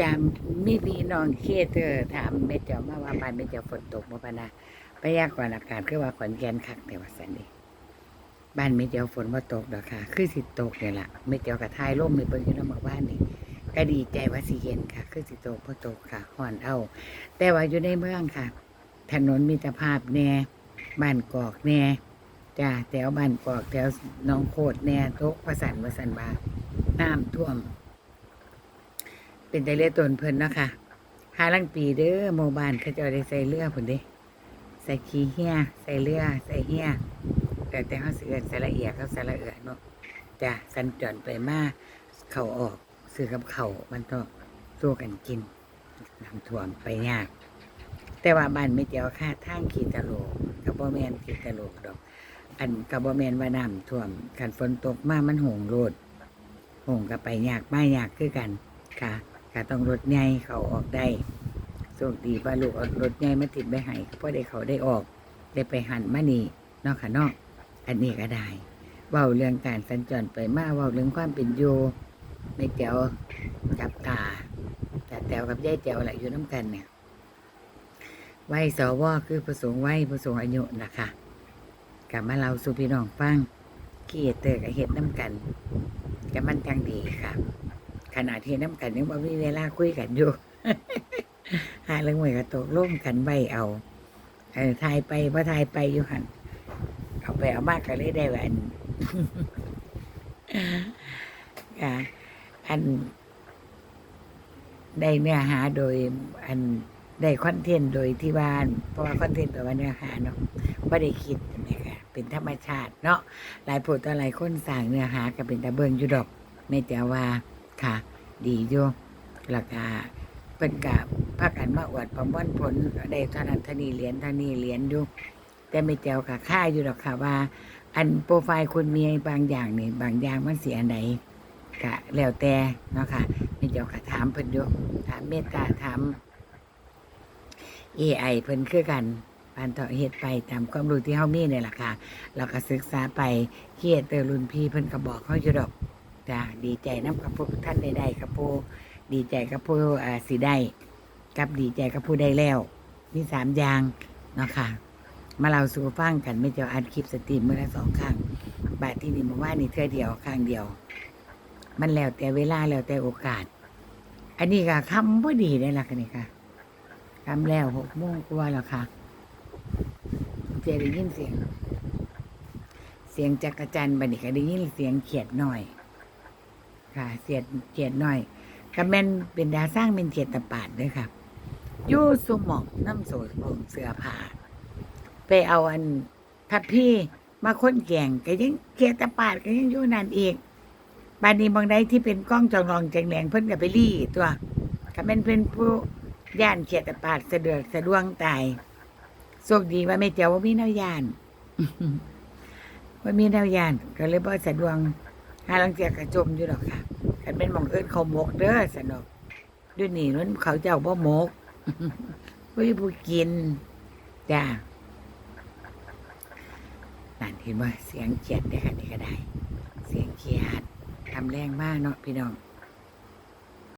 จามมีพี่น้องเคเธอถามเม็ดเจ้ามาว่าบ้านเม็ดเจ้าฝนตกบ่ปะนะพยากรณ์อากาศคือว่าขอนแก่นคักแต่ว่าสันนี่บ้านเม็ดเจ้าฝนบ่ตกดอกค่ะ คือสิตกเนี่ยล่ะเม็ดเจ้ากระทายร่มในเบิ่งอยู่แล้วมาบ้านนี่ก็ดีใจว่าสิเย็นค่ะ คือสิตกบ่ตกค่ะห่อนเอา แต่ว่าอยู่ในเมืองค่ะ ถนนมิตรภาพแน่บ้านกอกแน่จ้าแถวบ้านกอกแถวหน้องโคดแน่ตกประสันประสันบาน้ำท่วม เป็นแต่เรือตนเพิ่นเนาะค่ะหาลังปีเด้อหมู่บ้านเขาจะได้ใส่เรือพุ่นเด้ใส่ขี้เหี้ยใส่เรือใส่เหี้ยแต่แต่เขาเสือใส่ละเอียดเขาใส่ละเอียดเนาะจ้ะสัญจรไปมาเข่าออกซื้อกับเขามันต้องสู้กันกินน้ำท่วมไปยาก แต่ว่าบ้านไม่เจียวค่าทางขีตะโลกกับบ่แมนขีตะโลกดอก อันกับบ่แมนว่าน้ำท่วมกันฝนตกมามันหงโลดหงก็ไปยากไม่ยากคือกันค่ะ ก็ต้องรถใหญ่เขาออกได้โชคดีว่าลูกเอารถใหญ่มาติดไปให้ก็พอได้เขาได้ออกได้ไปหันมานี่นอกค่ะนอก อันนี้ก็ได้เว้าเรื่องการสัญจรไปมาเว้าเรื่องความเป็นอยู่ไม่เจียวกับตาแต่แตวกับยายเจียวแหละอยู่น้ำกันเนี่ยวัยสวคือผู้สูงวัยผู้สูงอายุนะคะกลับมาเราสู่พี่น้องฟังขี้เตอร์กับเห็ดน้ำกันกับมันจังดีค่ะ ขณะที่น้ำกันยังบ่มีเวลาคุยกันอยู่ หาเรื่องหวยกระตกล่มกันไว้เอาเออทายไปว่าทายไปอยู่หันเอาไปเอามากก็เลยได้ว่าอันค่ะอัน ได้เนื้อหาโดย อันได้คอนเทนต์โดยที่ว่าน เพราะว่าคอนเทนต์แปลว่าเนื้อหาเนาะไม่ได้คิดนะคะเป็นธรรมชาติเนาะหลายผู้ต่อหลายคนสั่งเนื้อหาก็เป็นตะเบิงอยู่ดอกไม่แต่ว่า ค่ะ ดีอยู่แล้วก็เป็นกับพักกันมาอวดประมวลผลได้เท่านั้นเท่านี้เหรียญเท่านี้เหรียญอยู่แต่ไม่เจ้าค่ะค่าอยู่ดอกค่ะว่า อันโปรไฟล์คุณมีบางอย่างนี่บางอย่างมันเสียอันไหนกะแล้วแต่เนาะค่ะไม่เจ้าค่ะถามเพิ่นอยู่ถามเมตตาถาม AI เพิ่นคือกันปานต่อเฮ็ดไปตามความรู้ที่เฮามีนี่แหละค่ะ เราก็ศึกษาไปเฮียเตอรุ่นพี่เพิ่นก็บอกเฮาอยู่ดอก จ้าดีใจนํกับพวกท่านได้ได้กับผู้ดีใจกับผู้อ่าสิได้กับดีใจกับผู้ได้แล้วมีสามอย่างเนาะค่ะ มาเราสู่ฟังกันไม่เจ้าอัดคลิปสตรีมเมื่อละสองครั้งบาทที่นี่มาว่านี่เทื่อเดียวครั้งเดียว มันแล้วแต่เวลาแล้วแต่โอกาส อันนี้ก็คำบ่ดีได้ละค่ะนี่ค่ะทำแล้วหกโมงกว่าแล้วค่ะเจได้ยินเสียง เสียงจักรจันบัดนี้ก็ได้ยินเสียงเขียดหน่อย ค่ะเสียดเขียดหน่อยก็แม่นเป็นดาสร้างเป็นเขียดตะปาดด้วยค่ะยู่สมองน้ำโสดผงเสือผ้าไปเอาอันทัดพี่มาค้นแก่งก็ยังเขียตะปาดก็ยังอยู่นั่นอีกบานนี้บางใดที่เป็นกล้องจองรองแจงแรงเพิ่นก็ไปรี่ตัวก็แม่นเพิ่นผู้ย่านเขียตะปาดสะเดือดสะดวงตายโชคดีว่าไม่เจ้าว่ามีแนวยานว่ามีแนวยานก็เลยบ่สะดวง หาลังเจียกระจมอยู่หรอกค่ะกันเป็นมองเอิ้นเขาหมกเด้อสนุกด้วยนี่นั้นเขาเจ้าบ่หมกบ่มีผู้กินจ้านั่นเห็นว่าเสียงเจียดได้ค่ะนี่ก็ได้ เสียงเจียดทำแรงมากเนาะพี่น้อง